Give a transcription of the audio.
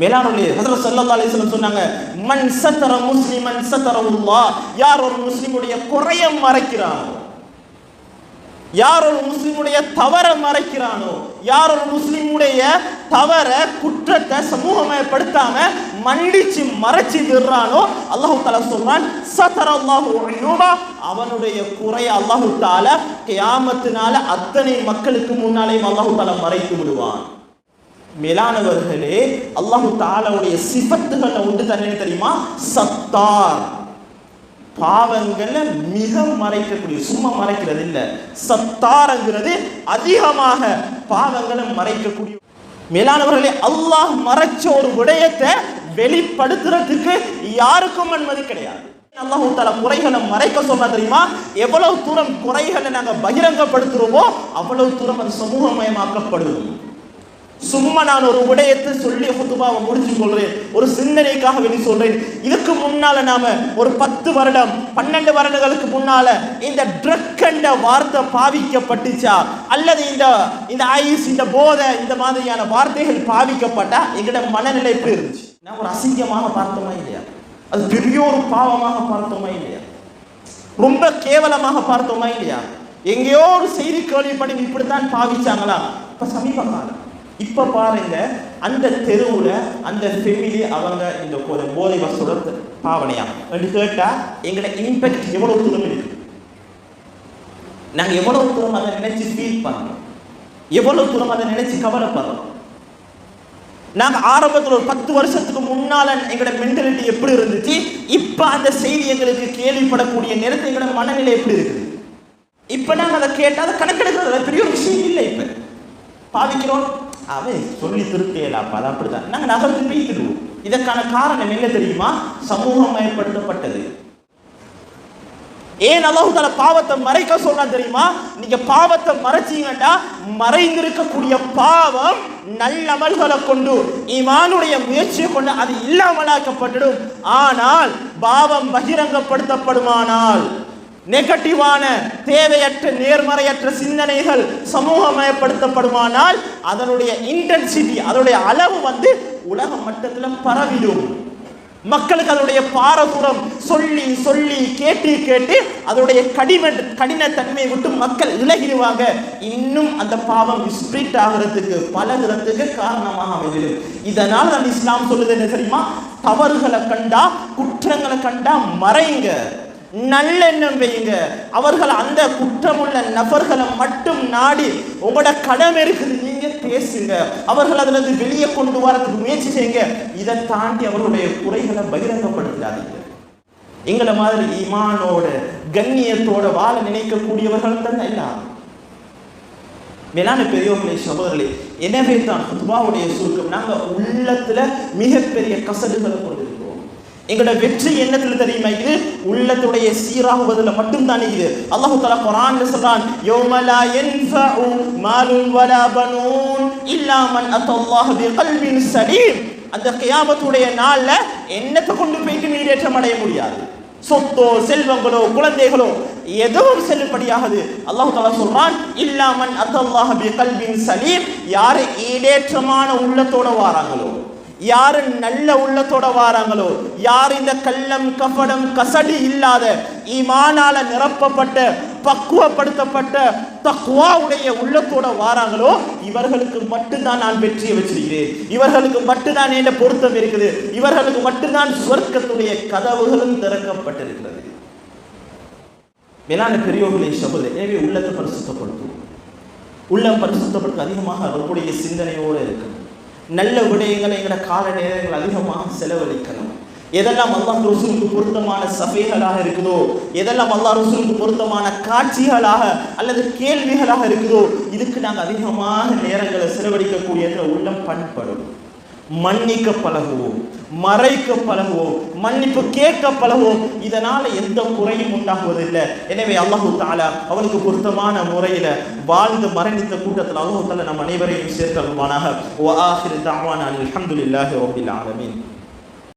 மேலானவர்களே ஹசரத் சல்லா அலிஸ்லம் சொன்னாங்க மண் சத்தர முஸ்லிமன் சத்தரல்லாஹ் யார் ஒரு முஸ்லிமுடைய குறைய மறைக்கிறானோ யார் ஒரு முஸ்லிமுடைய தவற மறைக்கிறானோ யார் ஒரு முஸ்லிமுடைய தவற குற்றத்தை சமூகமயப்படுத்தாம மன்னிச்சு மறைச்சு நிறானோ அல்லாஹு தாலா சொல்றான் சத்தர அல்லாஹு அவனுடைய குறைய அல்லாஹு தாலா கியாமத்தினால அத்தனை மக்களுக்கு முன்னாலேயும் அல்லாஹு தாலா மறைத்து விடுவான். மேலானவர்களே அல்லாஹு தாலாவுடைய சிபத்துகள் உண்டு தண்ணி தெரியுமா? சத்தார். பாவங்களை மிக மறைக்கக்கூடிய சும்மா மறைக்கிறது இல்லை சத்தாரங்கிறது அதிகமாக பாவங்களை மறைக்கக்கூடிய. மேலானவர்களே அல்லாஹ் மறைச்ச ஒரு விடயத்தை வெளிப்படுத்துறதுக்கு யாருக்கும் அனுமதி கிடையாது. அல்லாஹு தாலா குறைகளை மறைக்க சொன்னா தெரியுமா? எவ்வளவு தூரம் குறைகளை நாங்கள் பகிரங்கப்படுத்துறோமோ அவ்வளவு தூரம் அது சமூகமயமாக்கப்படும் சும்மா நான் ஒரு உடையத்தை சொல்லி ஹுதுபாவை முடிச்சு கொள்றேன். ஒரு சிந்தனைக்காக வேண்டி சொல்றேன். இதுக்கு முன்னால நாம ஒரு பத்து வருடம் பன்னெண்டு வருடங்களுக்கு முன்னால இந்த ட்ரக் என்ற வார்த்தை பாவிக்கப்பட்டுச்சா? அல்லது இந்த இந்த ஐஸ் இந்த போதை இந்த மாதிரியான வார்த்தைகள் பாவிக்கப்பட்டா? எங்கிட்ட மனநிலை எப்படி இருந்துச்சு. நான் ஒரு அசிங்கமாக பார்த்தோமா இல்லையா? அது பெரிய ஒரு பாவமாக பார்த்தோமா இல்லையா? ரொம்ப கேவலமாக பார்த்தோமா இல்லையா? எங்கேயோ ஒரு செய்தி கேள்விப்படி இப்படித்தான் பாவிச்சாங்களா? இப்ப சமீப காலம். இப்ப பாருங்க அந்த தெருவுல அந்த ஃபெமிலி அவங்க இந்த ஒரு போதை வசூல பாவனையா என்று கேட்டா எங்களோட இம்பேக்ட் எவ்வளவு தூரம் இருக்கு? நாங்க எவ்வளவு தூரம் அதை நினைச்சு ஃபீல் பண்றோம்? எவ்வளவு தூரம் அதை நினைச்சு கவலைப்படுறோம்? நாங்க ஆரம்பத்தில் ஒரு பத்து வருஷத்துக்கு முன்னால எங்களோட மென்டாலிட்டி எப்படி இருந்துச்சு? இப்ப அந்த செய்தி எங்களுக்கு கேள்விப்படக்கூடிய நேரத்தில் எங்களோட மனநிலை எப்படி இருக்குது இப்ப நாங்க அதை கேட்டால் அதை கணக்கெடுக்கிறது பெரிய ஒரு விஷயம் இல்லை இப்ப. பாதிக்கிறோம் அவன் சொல்லி திருத்தேலாப்பா அது அப்படிதான் நாங்க நகர்ந்து போய்க்கிடுவோம் இதற்கான காரணம் என்ன தெரியுமா? சமூகம் சமூகமயப்படுத்தப்பட்டது ஏன் அல்லாஹு தால பாவத்தை மறைக்க சொன்னா தெரியுமா? நீங்க பாவத்தை மறைச்சீங்கடா மறைந்திருக்கக்கூடிய பாவம் நல்லமல்களை கொண்டு ஈமானுடைய முயற்சியை கொண்டு அது இல்லாமலாக்கப்பட்டுடும். ஆனால் பாவம் பகிரங்கப்படுத்தப்படுமானால் நெகட்டிவான தேவையற்ற நேர்மறையற்ற சிந்தனைகள் சமூகமயப்படுத்தப்படுமானால் அதனுடைய இன்டென்சிட்டி அதனுடைய அளவு வந்து உலக மட்டத்தில் பரவிடும். மக்களுக்கு அதனுடைய பாரதூரம் சொல்லி சொல்லி கேட்டு கேட்டு அதனுடைய கடின கடினத்தன்மையை விட்டு மக்கள் விலகிடுவாங்க இன்னும் அந்த பாவம் ஸ்பிரிட் ஆகிறதுக்கு பலகிறதுக்கு காரணமாக அமைகிறது இதனால் அந்த இஸ்லாம் சொல்லுது என்ன தெரியுமா? தவறுகளை கண்டா குற்றங்களை கண்டா மறைங்க. நல்லெண்ணம் வையுங்க. அவர்கள் அந்த குற்றமுள்ள நபர்களை மட்டும் நாடி உங்களோட கடமை இருக்குது நீங்க பேசுங்க. அவர்கள் அதுல இருந்து வெளியே கொண்டு வரதுக்கு முயற்சி செய்யுங்க. இதை தாண்டி அவர்களுடைய குறைகளை பகிரங்கப்படுத்தாதீங்க. எங்களை மாதிரி இமானோட கண்ணியத்தோட வாழ நினைக்கக்கூடியவர்கள் தான் எல்லாம். மேலான பெரியவர்களே சகோதரர்களே எனவே தான் துபாவுடைய சுருக்கம். நாங்க உள்ளத்துல மிகப்பெரிய கசடுகளை எங்களோட வெற்றி என்னத்துல தெரியுமா இது? உள்ளத்துடைய சீராகுவதில் மட்டும்தான் இது. அல்லாஹு தலா குரான் சொல்றான் யோமலா என்ஃபஉ மாலுன் வலா பனூன் இல்லா மன் அத்தல்லாஹ் பிகல்பின் சலீம். அந்த கியாமத்துடைய நாள்ல என்னத்தை கொண்டு போயிட்டு நீரேற்றம் அடைய முடியாது? சொத்தோ செல்வங்களோ குழந்தைகளோ எதுவும் செல்லுபடியாகுது. அல்லாஹு தாலா சொல்றான் இல்லாமன் அத்தல்லாஹ் பிகல்பின் சலீம். யாரு ஈடேற்றமான உள்ளத்தோட வாராங்களோ யாரு நல்ல உள்ளத்தோட வாராங்களோ? யார் இந்த கள்ளம் கபடம் கசடி இல்லாத ஈமானால நிரப்பப்பட்ட பக்குவப்படுத்தப்பட்ட தக்குவாவுடைய உள்ளத்தோட வாராங்களோ? இவர்களுக்கு மட்டும்தான் நான் வெற்றியை வச்சிருக்கிறேன். இவர்களுக்கு மட்டும்தான் என்ன பொருத்தம் இருக்குது. இவர்களுக்கு மட்டும்தான் சுவர்க்கத்துடைய கதவுகளும் திறக்கப்பட்டிருக்கிறது. மேலான பெரியோர்களை சபது எனவே உள்ளத்தை பரிசுத்தப்படுத்தும் உள்ளம் பரிசுத்தப்படுத்த அதிகமாக அவர்களுடைய சிந்தனையோடு இருக்கணும். நல்ல விடயங்களை எங்களோட கால நேரங்கள் அதிகமாக செலவழிக்கணும். எதெல்லாம் அல்லாஹ் ரசூலுக்கு பொருத்தமான சபைகளாக இருக்குதோ எதெல்லாம் அல்லாஹ் ரசூலுக்கு பொருத்தமான காட்சிகளாக அல்லது கேள்விகளாக இருக்குதோ இதுக்கு நாங்கள் அதிகமாக நேரங்களை செலவழிக்கக்கூடிய உள்ளம் பண்படும். மன்னிக்க பழகுவோம் மறைக்க பழகுவோம் மன்னிப்பு கேட்க பழகுவோம். இதனால எந்த குறையும் உண்டாகுவதில்லை. எனவே அல்லாஹு தாலா அவனுக்கு பொருத்தமான முறையில வாழ்ந்து மரணித்த கூட்டத்தில் அல்லாஹு தாலா நம் அனைவரையும் சேர்த்தல்வானாக ஓ ஆஹிர் தாவான அல்ஹம்துலில்லாஹி ரப்பில் ஆலமீன்.